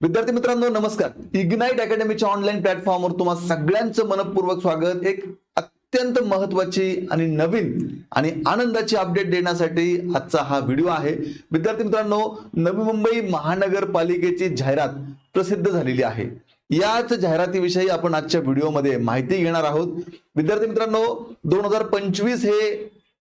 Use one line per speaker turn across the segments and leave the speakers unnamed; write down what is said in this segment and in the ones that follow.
विद्यार्थी मित्रांनो नमस्कार. इग्नाइट अकॅडमीच्या ऑनलाईन प्लॅटफॉर्मवर तुम्हा सगळ्यांचं मनपूर्वक स्वागत. एक अत्यंत महत्वाची आणि नवीन आणि आनंदाची अपडेट देण्यासाठी आजचा हा व्हिडिओ आहे. विद्यार्थी मित्रांनो नवी मुंबई महानगरपालिकेची जाहिरात प्रसिद्ध झालेली आहे. याच जाहिरातीविषयी आपण आजच्या व्हिडिओमध्ये माहिती घेणार आहोत. विद्यार्थी मित्रांनो दोन हजार पंचवीस हे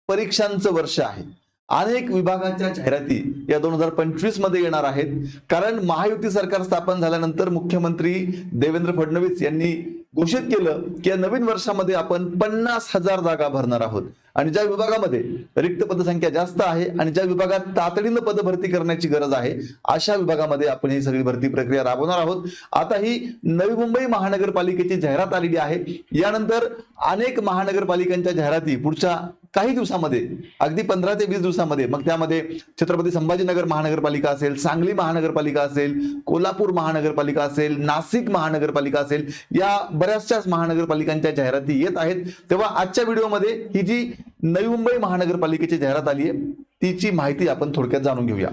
परीक्षांचं वर्ष आहे. अनेक विभागाच्या जाहिराती या दोन हजार पंचवीसमध्ये येणार आहेत. कारण महायुती सरकार स्थापन झाल्यानंतर मुख्यमंत्री देवेंद्र फडणवीस यांनी घोषित केलं की या नवीन वर्षामध्ये आपण पन्नास हजार जागा भरणार आहोत. आणि ज्या विभागामध्ये रिक्त पदसंख्या जास्त आहे आणि ज्या विभागात तातडीनं पदभरती करण्याची गरज आहे अशा विभागामध्ये आपण ही सगळी भरती प्रक्रिया राबवणार आहोत. आता ही नवी मुंबई महानगरपालिकेची जाहिरात आलेली आहे. यानंतर अनेक महानगरपालिकांच्या जाहिराती पुढच्या काही दिवसामध्ये अगदी पंधरा ते वीस दिवसामध्ये मग त्यामध्ये छत्रपती संभाजीनगर महानगरपालिका असेल सांगली महानगरपालिका असेल कोल्हापूर महानगरपालिका असेल नाशिक महानगरपालिका असेल या बऱ्याचशाच महानगरपालिकांच्या जाहिराती येत आहेत. तेव्हा आजच्या व्हिडिओमध्ये ही जी नवी मुंबई महानगरपालिकेची जाहिरात आली आहे तिची माहिती आपण थोडक्यात जाणून घेऊया.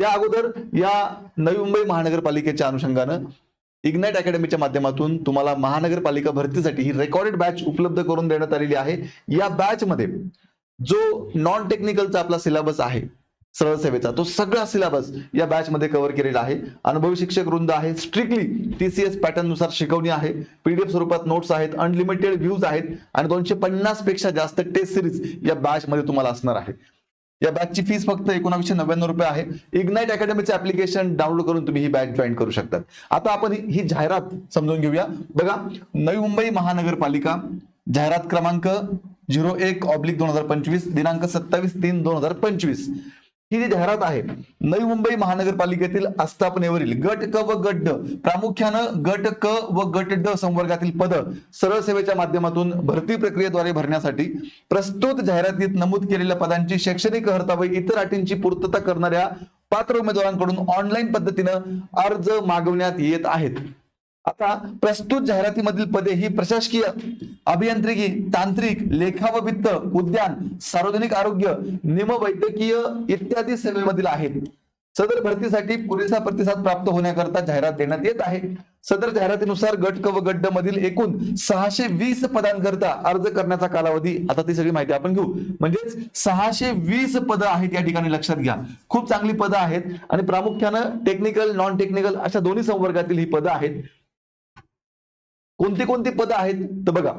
त्या अगोदर या नवी मुंबई महानगरपालिकेच्या अनुषंगानं इग्नाइट अकॅडमीच्या माध्यमातून तुम्हाला महानगरपालिका भरतीसाठी ही रेकॉर्डेड बॅच उपलब्ध करून देण्यात आलेली आहे. या बॅच मध्ये जो नॉन टेक्निकलचा आपला सिलेबस आहे सरळ सेवेचा. तो सगळा सिलेबस या बॅच मध्ये कव्हर केलेला आहे. अनुभवी शिक्षक वृंद आहे. स्ट्रिक्टली टीसीएस पॅटर्ननुसार शिकवणी आहे. पीडीएफ स्वरूपात नोट्स आहेत. अनलिमिटेड व्ह्यूज आहेत. आणि दोनशे पन्नासपेक्षा जास्त टेस्ट सिरीज या बॅच मध्ये तुम्हाला असणार आहे. या बॅचची फीस फक्त एकोणाशे नव्याण्णव रुपये आहे. इग्नाइट अकॅडमीचे ऍप्लिकेशन डाउनलोड करून तुम्ही ही बॅच जॉईन करू शकता. आता आपण ही जाहिरात समजून घेऊया. बघा नवी मुंबई महानगरपालिका जाहिरात क्रमांक झिरो एक ऑब्लिक दोन हजार पंचवीस दिनांक सत्तावीस तीन दोन हजार पंचवीस. ही जी जाहिरात आहे नवी मुंबई महानगरपालिकेतील आस्थापनेवरील गट क व गट ड प्रामुख्यानं गट क व गट ड संवर्गातील पद सरळ सेवेच्या माध्यमातून भरती प्रक्रियेद्वारे भरण्यासाठी प्रस्तुत जाहिरातीत नमूद केलेल्या पदांची शैक्षणिक अर्हता व इतर अटींची पूर्तता करणाऱ्या पात्र उमेदवारांकडून ऑनलाईन पद्धतीनं अर्ज मागवण्यात येत आहेत. आता प्रस्तुत जाहिरातीमधील पदे ही प्रशासकीय अभियांत्रिकी तांत्रिक लेखा व वित्त उद्यान सार्वजनिक आरोग्य निमवैद्यकीय इत्यादी सेवेमधील आहेत. सदर भरतीसाठी पुरेसा प्रतिसाद प्राप्त होण्याकरता जाहिरात देण्यात येत आहे. सदर जाहिरातीनुसार गट क व गड्ड मधील एकूण सहाशे वीस पदांकरता अर्ज करण्याचा कालावधी आता ती सगळी माहिती आपण घेऊ. म्हणजेच सहाशे वीस पदं आहेत या ठिकाणी लक्षात घ्या. खूप चांगली पदं आहेत आणि प्रामुख्यानं टेक्निकल नॉन टेक्निकल अशा दोन्ही संवर्गातील ही पदं आहेत. कोणती कोणती पदं आहेत? तर बघा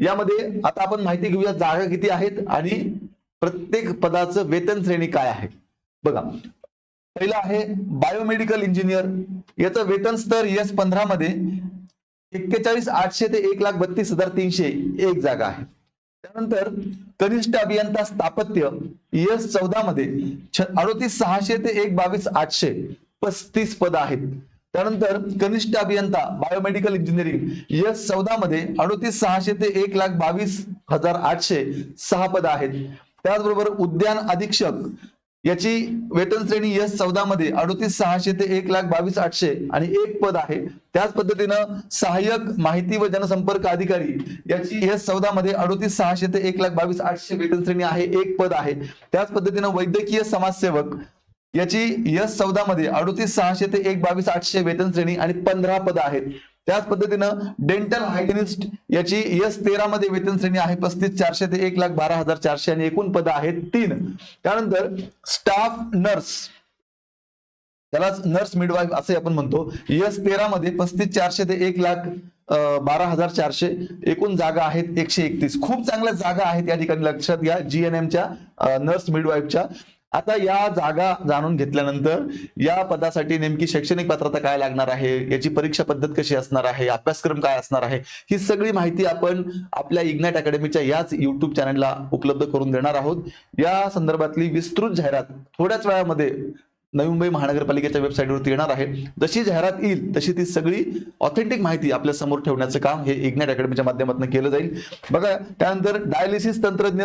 यामध्ये आता आपण माहिती घेऊया जागा किती आहेत आणि प्रत्येक पदाचं वेतन श्रेणी काय आहे. बघा पहिलं आहे बायोमेडिकल इंजिनियर याचं वेतन स्तर एस पंधरा मध्ये एक्केचाळीस आठशे ते एक लाख बत्तीस हजार तीनशे एक जागा आहे. त्यानंतर कनिष्ठ अभियंता स्थापत्य एस चौदा मध्ये अडोतीस सहाशे ते एक बावीस आठशे पस्तीस पद आहेत. त्यानंतर कनिष्ठ अभियंता बायोमेडिकल इंजिनिअरिंग एस चौदा मध्ये अडोतीस सहाशे ते एक लाख बावीस हजार आठशे सहा पद आहेत. त्याचबरोबर उद्यान अधीक्षक याची वेतन श्रेणी एस चौदा मध्ये अडोतीस सहाशे ते एक लाख बावीस आठशे आणि एक पद आहे. त्याच पद्धतीनं सहाय्यक माहिती व जनसंपर्क अधिकारी याची एस चौदा मध्ये अडोतीस सहाशे ते एक लाख बावीस आठशे वेतन श्रेणी आहे एक पद आहे. त्याच पद्धतीनं वैद्यकीय समाजसेवक याची यस चौदा मध्ये अडोतीस सहाशे ते एक बावीस आठशे वेतन श्रेणी आणि पंधरा पद आहेत. त्याच पद्धतीनं डेंटल हायजेनिस्ट याची यस तेरा मध्ये वेतन श्रेणी आहे पस्तीस चारशे ते एक लाख बारा हजार चारशे आणि एकूण पद आहेत तीन. त्यानंतर स्टाफ नर्स त्यालाच नर्स मिडवाईफ असे आपण म्हणतो. यस तेरा मध्ये पस्तीस चारशे ते एक लाख बारा हजार चारशे एकूण जागा आहेत एकशे एकतीस. खूप चांगल्या जागा आहेत या ठिकाणी. लक्षात घ्या जीएनएमच्या नर्स मिडवाईफच्या आता या जागा जाणून घेतल्यानंतर या पदासाठी नेमकी शैक्षणिक पात्रता काय लागणार आहे? याची परीक्षा पद्धत कशी असणार आहे? अभ्यासक्रम काय असणार आहे? ही सगळी माहिती आपण आपल्या इग्नाट अकॅडमीच्या याच युट्यूब चॅनलला उपलब्ध करून देणार आहोत. या संदर्भातली विस्तृत जाहिरात थोड्याच वेळामध्ये नवी मुंबई महानगरपालिकेच्या वेबसाईटवरती येणार आहे. जशी जाहिरात येईल तशी ती सगळी ऑथेंटिक माहिती आपल्यासमोर ठेवण्याचं काम हे इग्नाइट अकॅडमीच्या माध्यमातून केलं जाईल. बघा त्यानंतर डायलिसिस तंत्रज्ञ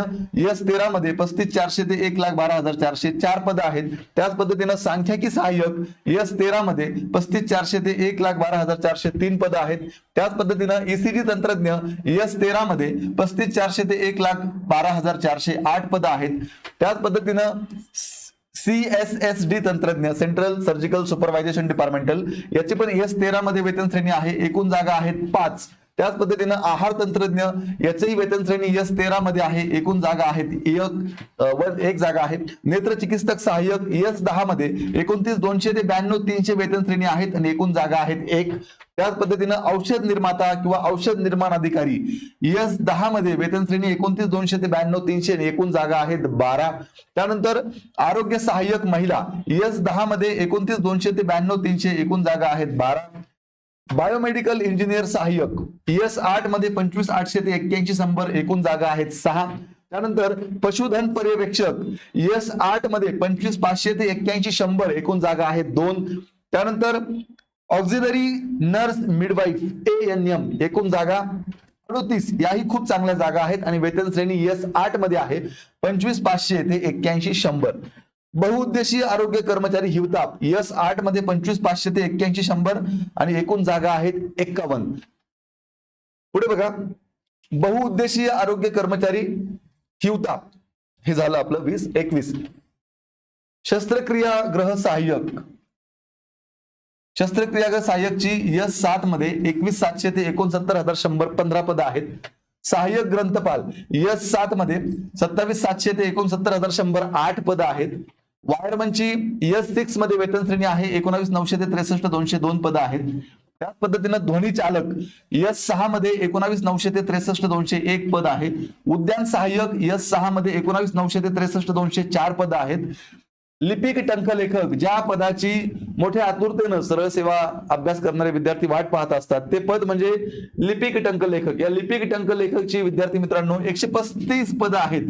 एस तेरा मध्ये पस्तीस चारशे ते एक लाख बारा हजार चारशे चार पदं आहेत. त्याच पद्धतीनं सांख्यिकी सहाय्यक एस तेरा मध्ये पस्तीस चारशे ते एक लाख बारा हजार चारशे तीन पदं आहेत. त्याच पद्धतीनं ईसीजी तंत्रज्ञ एस तेरा मध्ये पस्तीस चारशे ते एक लाख बारा हजार चारशे आठ पदं आहेत. त्याच पद्धतीनं सी एस एस डी तंत्रज्ञ सेंट्रल सर्जिकल सुपरवायझेशन डिपार्टमेंटल याची पण एस तेरा मध्ये वेतन श्रेणी आहे. एकूण जागा आहेत पाच. त्याच पद्धतीनं आहार तंत्रज्ञ याचीही वेतन श्रेणी यस तेरा मध्ये आहे एकूण जागा आहेत एक व एक जागा आहे नेत्र चिकित्सक सहाय्यक यस दहा मध्ये एकोणतीस दोनशे ते ब्याण्णव तीनशे वेतन श्रेणी आहेत आणि एकूण जागा आहेत एक. त्याच पद्धतीनं औषध निर्माता किंवा औषध निर्माण अधिकारी यस दहा मध्ये वेतन श्रेणी एकोणतीस दोनशे ते ब्याण्णव तीनशे आणि एकूण जागा आहेत बारा. त्यानंतर आरोग्य सहाय्यक महिला यस दहा मध्ये एकोणतीस दोनशे ते ब्याण्णव तीनशे एकूण जागा आहेत बारा. बायोमेडिकल इंजिनियर सहाय्यक. एस आठमध्ये पंचवीस आठशे ते एक्क्याऐंशी शंभर एकूण जागा आहेत सहा. त्यानंतर पशुधन पर्यवेक्षक. एस आठमध्ये पंचवीस पाचशे ते एक्क्याऐंशी शंभर एकूण जागा आहेत दोन. त्यानंतर auxiliary nurse midwife A N M एकूण जागा अडोतीस. याही खूप चांगल्या जागा आहेत आणि वेतन श्रेणी एस आठमध्ये आहे. पंचवीस पाचशे ते एक्क्याऐंशी शंभर. बहुउद्देशीय आरोग्य कर्मचारी हिवताप. यस आठमध्ये पंचवीस पाचशे ते एक्क्याऐंशी शंभर आणि एकूण जागा आहेत एक्कावन्न. पुढे बघा. बहुउद्देशीय आरोग्य कर्मचारी हिवताप. हे झालं आपलं वीस एकवीस. शस्त्रक्रिया ग्रह सहाय्यक. शस्त्रक्रिया ग्रह सहाय्यकची यस सात मध्ये एकवीस सातशे ते एकोणसत्तर हजार शंभर पंधरा पद आहेत. सहाय्यक ग्रंथपाल. यस सात मध्ये सत्तावीस सातशे ते एकोणसत्तर हजार शंभर आठ पद आहेत. वायरमनची यस सिक्समध्ये वेतन श्रेणी आहे एकोणावीस नऊशे ते त्रेसष्ट दोनशे दोन पद आहेत. त्याच पद्धतीनं ध्वनी चालक यस सहा मध्ये एकोणावीस नऊशे ते त्रेसष्ट दोनशे एक पद आहे उद्यान सहाय्यक यस सहा मध्ये एकोणावीस नऊशे ते त्रेसष्ट दोनशे चार पद आहेत. लिपिक टंकलेखक ज्या पदाची मोठ्या आतुरतेनं सरळ सेवा अभ्यास करणारे विद्यार्थी वाट पाहत असतात ते पद म्हणजे लिपिक टंकलेखक. या लिपिक टंकलेखकची विद्यार्थी मित्रांनो एकशे पस्तीस पद आहेत.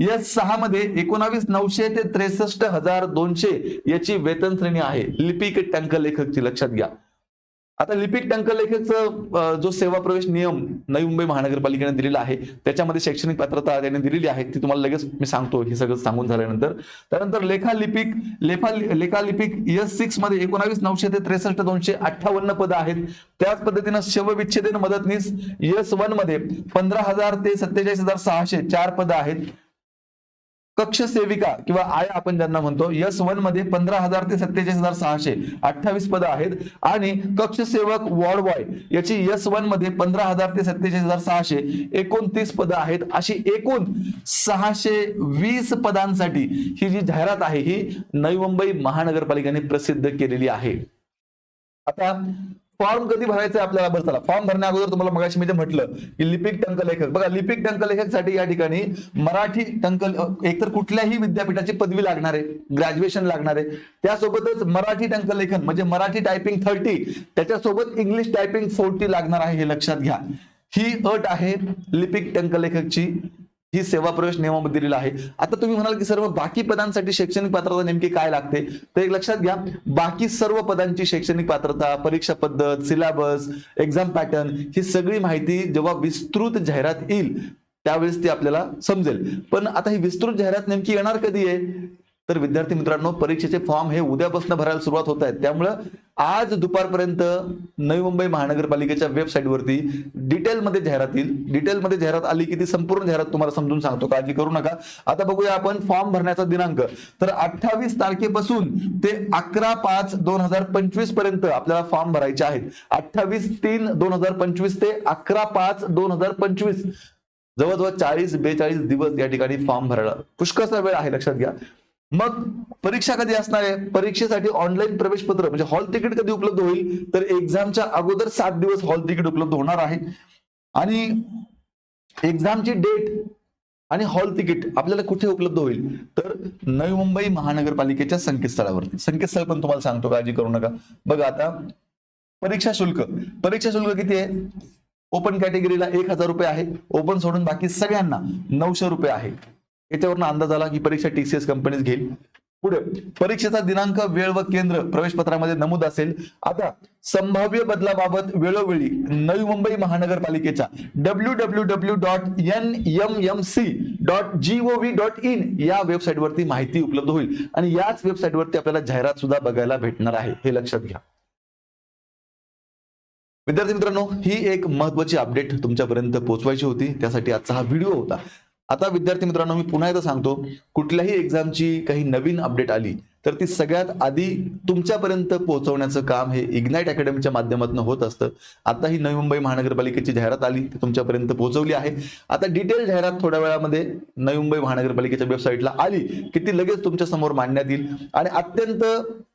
या सहा मध्ये एकोणावीस नऊशे ते त्रेसष्ट हजार दोनशे याची वेतन श्रेणी आहे. लिपिक टंकलेखकची लक्षात घ्या. आता लिपिक टंकलेखेचं जो सेवा प्रवेश नियम नवी मुंबई महानगरपालिकेने दिलेला आहे त्याच्यामध्ये शैक्षणिक पात्रता त्यांनी दिलेली आहे ती तुम्हाला लगेच मी सांगतो हे सगळं सांगून झाल्यानंतर. त्यानंतर लेखा लिपिक लेखा लेखा लिपिक एस सिक्समध्ये एकोणावीस नऊशे ते त्रेसष्ट दोनशे अठ्ठावन्न पद आहेत. त्याच पद्धतीनं शवविच्छेदन मदतनीस एस वनमध्ये पंधरा हजार ते सत्तेचाळीस हजार सहाशे चार पद आहेत. कक्ष सेविका किंवा आया आपण ज्यांना म्हणतो यस वनमध्ये पंधरा हजार ते सत्तेचाळीस हजार सहाशे अठ्ठावीस पद आहेत. आणि कक्ष सेवक वॉर्ड बॉय याची यस वनमध्ये पंधरा हजार ते सत्तेचाळीस हजार सहाशे एकोणतीस पद आहेत. अशी एकूण सहाशे वीस पदांसाठी ही जी जाहिरात आहे ही नवी मुंबई महानगरपालिकेने प्रसिद्ध केलेली आहे. आता फॉर्म कधी भरायचा आहे आपल्याला बरं चला फॉर्म भरण्या अगोदर तुम्हाला मगाशी मी ते म्हटलं की लिपिक टंकलेखक. बघा लिपिक टंकलेखकसाठी या ठिकाणी मराठी टंक एकतर कुठल्याही विद्यापीठाची पदवी लागणार आहे ग्रॅज्युएशन लागणार आहे त्यासोबतच मराठी टंकलेखन म्हणजे मराठी टायपिंग थर्टी त्याच्यासोबत इंग्लिश टायपिंग फोर्टी लागणार आहे हे लक्षात घ्या. ही अट आहे लिपिक टंकलेखकची. ही सेवा प्रवेश नियमामध्ये दिलेला आहे. आता तुम्ही म्हणाल की सर्व बाकी पदांसाठी शैक्षणिक पात्रता नेमकी काय लागते? तर एक लक्षात घ्या बाकी सर्व पदांची शैक्षणिक पात्रता परीक्षा पद्धत सिलेबस एक्झाम पॅटर्न ही सगळी माहिती जेव्हा विस्तृत जाहिरात येईल त्यावेळेस ती आपल्याला समजेल. पण आता ही विस्तृत जाहिरात नेमकी येणार कधी आहे? तर विद्यार्थी मित्रांनो परीक्षेचे फॉर्म हे उद्यापासून भरायला सुरुवात होत आहेत. त्यामुळं आज दुपारपर्यंत नवी मुंबई महानगरपालिकेच्या वेबसाईटवरती डिटेलमध्ये जाहिरात येईल. डिटेलमध्ये जाहिरात आली की ती संपूर्ण जाहिरात तुम्हाला समजून सांगतो. काळजी करू नका. आता बघूया आपण फॉर्म भरण्याचा दिनांक. तर अठ्ठावीस तारखेपासून ते अकरा पाच दोन हजार पंचवीसपर्यंत आपल्याला फॉर्म भरायचे आहेत. अठ्ठावीस तीन दोन हजार पंचवीस ते अकरा पाच दोन हजार पंचवीस. जवळजवळ चाळीस बेचाळीस दिवस या ठिकाणी फॉर्म भरायला. पुष्कळचा वेळ आहे लक्षात घ्या. मग परीक्षा कधी असणार आहे? परीक्षेसाठी ऑनलाईन प्रवेश पत्र म्हणजे हॉल तिकीट कधी उपलब्ध होईल? तर एक्झामच्या अगोदर सात दिवस हॉल तिकीट उपलब्ध होणार आहे. आणि एक्झामची डेट आणि हॉल तिकीट आपल्याला कुठे उपलब्ध होईल? तर नवी मुंबई महानगरपालिकेच्या संकेतस्थळावरती. संकेतस्थळ पण तुम्हाला सांगतो काळजी करू नका. बघा आता परीक्षा शुल्क. परीक्षा शुल्क किती आहे? ओपन कॅटेगरीला एक हजार रुपये आहे. ओपन सोडून बाकी सगळ्यांना नऊशे रुपये आहे. याच्यावरून अंदाज आला की परीक्षा टीसीएस कंपनीज घेईल. पुढे परीक्षेचा दिनांक वेळ व केंद्र प्रवेशपत्रामध्ये नमूद असेल. आता संभाव्य बदलाबाबत वेळोवेळी नवी मुंबई महानगरपालिकेच्या W W W dot N M M C dot G O V dot in या वेबसाईटवरती माहिती उपलब्ध होईल. आणि याच वेबसाईटवरती आपल्याला जाहिरात सुद्धा बघायला भेटणार आहे. हे लक्षात घ्या. विद्यार्थी मित्रांनो ही एक महत्वाची अपडेट तुमच्यापर्यंत पोहोचवायची होती. त्यासाठी आजचा हा व्हिडिओ होता. आता विद्यार्थी मित्रांनो मी पुन्हा एकदा सांगतो कुठल्याही एक्झामची काही नवीन अपडेट आली तर ती सगळ्यात आधी तुमच्यापर्यंत पोहोचवण्याचं काम हे इग्नाईट अकॅडमीच्या माध्यमातून होत असतं. आता ही नवी मुंबई महानगरपालिकेची जाहिरात आली ती तुमच्यापर्यंत पोहोचवली आहे. आता डिटेल जाहिरात थोड्या वेळामध्ये नवी मुंबई महानगरपालिकेच्या वेबसाईटला आली की ती लगेच तुमच्यासमोर मांडण्यात येईल. आणि अत्यंत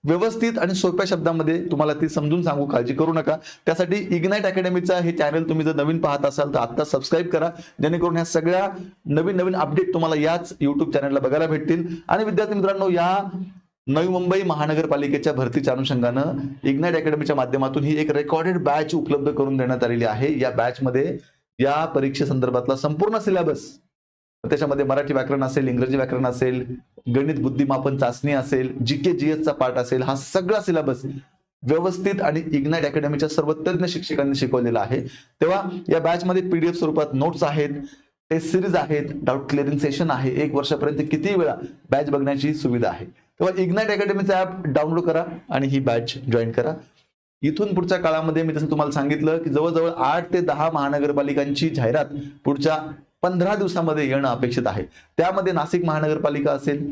व्यवस्थित आणि सोप्या शब्दामध्ये तुम्हाला ती समजून सांगू काळजी करू नका. त्यासाठी इग्नाईट अकॅडमीचा हे चॅनल तुम्ही जर नवीन पाहत असाल तर आता सबस्क्राईब करा. जेणेकरून ह्या सगळ्या नवीन नवीन अपडेट तुम्हाला याच युट्यूब चॅनलला बघायला भेटतील. आणि विद्यार्थी मित्रांनो या नवी मुंबई महानगरपालिकेच्या भरतीच्या अनुषंगानं इग्नाइट अकॅडमीच्या माध्यमातून ही एक रेकॉर्डेड बॅच उपलब्ध करून देण्यात आलेली आहे. या बॅचमध्ये या परीक्षेसंदर्भातला संपूर्ण सिलेबस त्याच्यामध्ये मराठी व्याकरण असेल इंग्रजी व्याकरण असेल गणित बुद्धिमापन चाचणी असेल जी के जी चा पाठ असेल हा सगळा सिलेबस व्यवस्थित आणि इग्नाइट अकॅडमीच्या सर्व शिक्षकांनी शिकवलेला आहे. तेव्हा या बॅचमध्ये पीडीएफ स्वरूपात नोट्स आहेत टेस्ट सिरीज आहेत डाऊट क्लिअरिंग सेशन आहे. एक वर्षापर्यंत किती वेळा बॅच बघण्याची सुविधा आहे. तेव्हा इग्नाइट अकॅडमीचा ऍप डाउनलोड करा आणि ही बॅच जॉईन करा. इथून पुढच्या काळामध्ये मी जसं तुम्हाला सांगितलं की जवळजवळ आठ ते दहा महानगरपालिकांची जाहिरात पुढच्या पंधरा दिवसामध्ये येणं अपेक्षित आहे. त्यामध्ये नाशिक महानगरपालिका असेल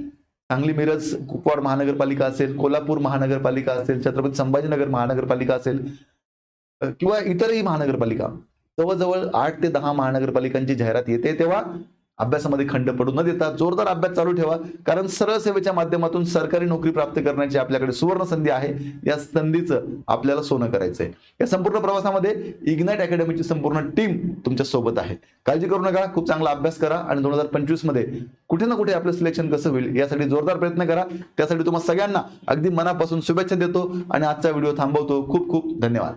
सांगली मिरज कुपवाड महानगरपालिका असेल कोल्हापूर महानगरपालिका असेल छत्रपती संभाजीनगर महानगरपालिका असेल किंवा इतरही महानगरपालिका. जवळजवळ आठ ते दहा महानगरपालिकांची जाहिरात येते तेव्हा अभ्यासामध्ये खंड पडू न देता जोरदार अभ्यास चालू ठेवा. कारण सरळ सेवेच्या माध्यमातून सरकारी नोकरी प्राप्त करण्याची आपल्याकडे सुवर्ण संधी आहे. या संधीचं आपल्याला सोनं करायचंय. या संपूर्ण प्रवासामध्ये इग्नाइट अकॅडमीची संपूर्ण टीम तुमच्यासोबत आहे. काळजी करू नका. खूप चांगला अभ्यास करा आणि दोन हजार पंचवीसमध्ये कुठे ना कुठे आपलं सिलेक्शन कसं होईल यासाठी जोरदार प्रयत्न करा. त्यासाठी तुम्हाला सगळ्यांना अगदी मनापासून शुभेच्छा देतो आणि आजचा व्हिडिओ थांबवतो. खूप खूप धन्यवाद.